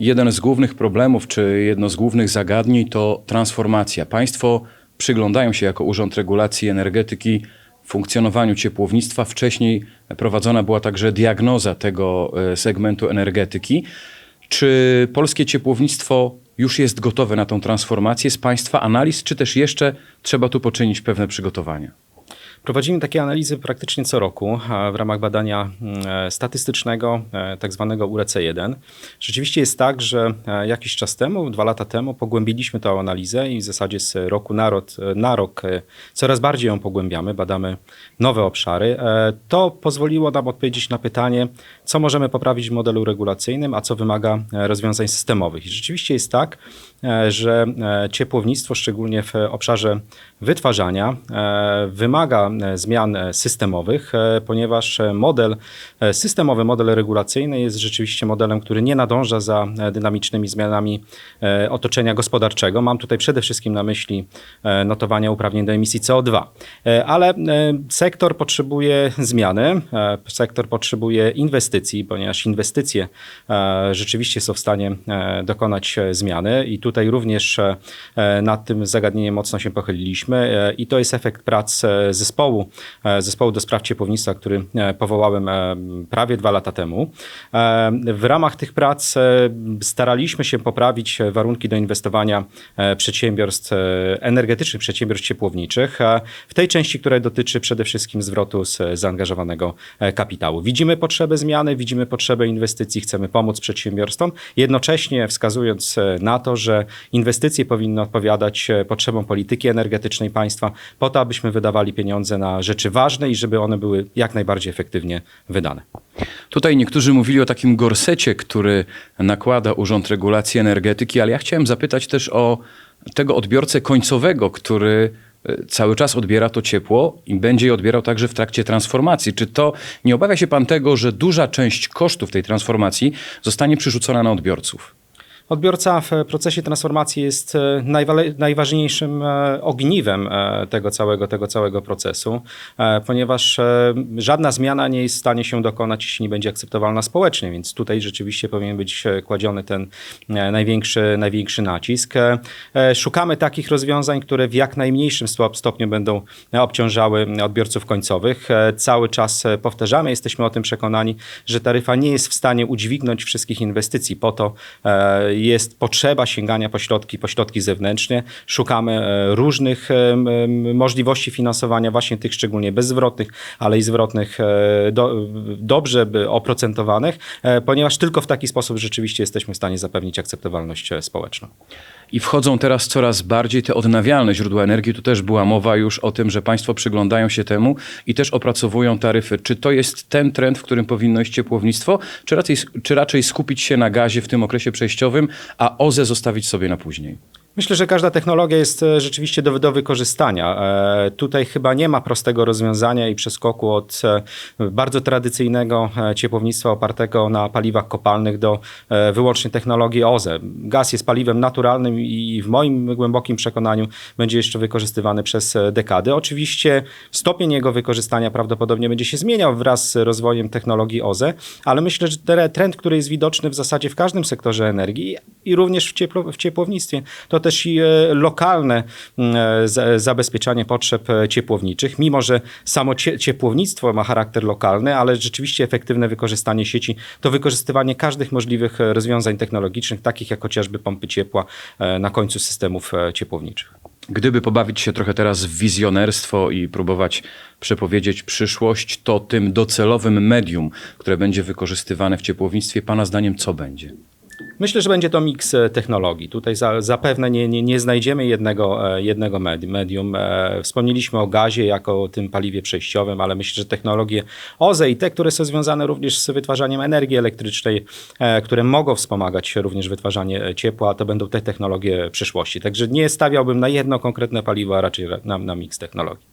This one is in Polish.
jeden z głównych problemów, czy jedno z głównych zagadnień to transformacja. Państwo przyglądają się jako Urząd Regulacji Energetyki funkcjonowaniu ciepłownictwa. Wcześniej prowadzona była także diagnoza tego e, segmentu energetyki. Czy polskie ciepłownictwo już jest gotowe na tą transformację z Państwa analiz, czy też jeszcze trzeba tu poczynić pewne przygotowania? Prowadzimy takie analizy praktycznie co roku e, w ramach badania mm, statystycznego, e, tak zwanego URC1. Rzeczywiście jest tak, że e, jakiś czas temu, dwa lata temu, pogłębiliśmy tę analizę i w zasadzie z roku na rok, na rok e, coraz bardziej ją pogłębiamy, badamy nowe obszary. E, To pozwoliło nam odpowiedzieć na pytanie, co możemy poprawić w modelu regulacyjnym, a co wymaga e, rozwiązań systemowych. I rzeczywiście jest tak, e, że e, ciepłownictwo, szczególnie w obszarze wytwarzania, e, wymaga e, zmian e, systemowych, e, ponieważ model systemowy, model regulacyjny jest rzeczywiście modelem, który nie nadąża za dynamicznymi zmianami otoczenia gospodarczego. Mam tutaj przede wszystkim na myśli notowania uprawnień do emisji CO2. E, Ale sektor potrzebuje zmiany, sektor potrzebuje inwestycji, ponieważ inwestycje rzeczywiście są w stanie dokonać zmiany i tutaj również nad tym zagadnieniem mocno się pochyliliśmy i to jest efekt prac zespołu, e, zespołu do spraw ciepłownictwa, który e, powołałem e, prawie dwa lata temu. W ramach tych prac staraliśmy się poprawić warunki do inwestowania przedsiębiorstw energetycznych, przedsiębiorstw ciepłowniczych w tej części, która dotyczy przede wszystkim zwrotu z zaangażowanego kapitału. Widzimy potrzebę zmiany, widzimy potrzebę inwestycji, chcemy pomóc przedsiębiorstwom, jednocześnie wskazując na to, że inwestycje powinny odpowiadać potrzebom polityki energetycznej państwa, po to, abyśmy wydawali pieniądze na rzeczy ważne i żeby one były jak najbardziej efektywnie wydane. Tutaj niektórzy mówili o takim gorsecie, który nakłada Urząd Regulacji Energetyki, ale ja chciałem zapytać też o tego odbiorcę końcowego, który e, cały czas odbiera to ciepło i będzie je odbierał także w trakcie transformacji. Czy to nie obawia się pan tego, że duża część kosztów tej transformacji zostanie przerzucona na odbiorców? Odbiorca w procesie transformacji jest e, najważniejszym e, ogniwem e, tego całego, tego całego procesu, ponieważ żadna zmiana nie jest w stanie się dokonać, jeśli nie będzie akceptowalna społecznie, więc tutaj rzeczywiście powinien być kładziony ten największy, największy nacisk. Szukamy takich rozwiązań, które w jak najmniejszym stop- stopniu będą obciążały odbiorców końcowych. Cały czas powtarzamy, jesteśmy o tym przekonani, że taryfa nie jest w stanie udźwignąć wszystkich inwestycji. Po to jest potrzeba sięgania po środki, po środki zewnętrzne. Szukamy e, różnych e, możliwości finansowania, właśnie tych szczególnie bezzwrotnych, ale i zwrotnych, e, do, dobrze oprocentowanych, ponieważ tylko w taki sposób rzeczywiście jesteśmy w stanie zapewnić akceptowalność społeczną. I wchodzą teraz coraz bardziej te odnawialne źródła energii. Tu też była mowa już o tym, że państwo przyglądają się temu i też opracowują taryfy. Czy to jest ten trend, w którym powinno iść ciepłownictwo, czy raczej, czy raczej skupić się na gazie w tym okresie przejściowym, a OZE zostawić sobie na później? Myślę, że każda technologia jest e, rzeczywiście do, do wykorzystania. E, tutaj chyba nie ma prostego rozwiązania i przeskoku od e, bardzo tradycyjnego ciepłownictwa opartego na paliwach kopalnych do wyłącznie technologii OZE. Gaz jest paliwem naturalnym i w moim głębokim przekonaniu będzie jeszcze wykorzystywany przez dekady. Oczywiście stopień jego wykorzystania prawdopodobnie będzie się zmieniał wraz z rozwojem technologii OZE, ale myślę, że trend, który jest widoczny w zasadzie w każdym sektorze energii i również w, ciepło, w ciepłownictwie, to też i e, lokalne e, za- zabezpieczanie potrzeb e, ciepłowniczych, mimo że samo cie, ciepłownictwo ma charakter lokalny, ale rzeczywiście efektywne wykorzystanie sieci to wykorzystywanie każdych możliwych rozwiązań technologicznych, takich jak chociażby pompy ciepła na końcu systemów ciepłowniczych. Gdyby pobawić się trochę teraz w wizjonerstwo i próbować przepowiedzieć przyszłość, to tym docelowym medium, które będzie wykorzystywane w ciepłownictwie, Pana zdaniem co będzie? Myślę, że będzie to miks e, technologii. Tutaj za, zapewne nie, nie, nie znajdziemy jednego, e, jednego med- medium. E, Wspomnieliśmy o gazie jako tym paliwie przejściowym, ale myślę, że technologie OZE i te, które są związane również z wytwarzaniem energii elektrycznej, które mogą wspomagać również wytwarzanie ciepła, to będą te technologie przyszłości. Także nie stawiałbym na jedno konkretne paliwo, a raczej na, na miks technologii.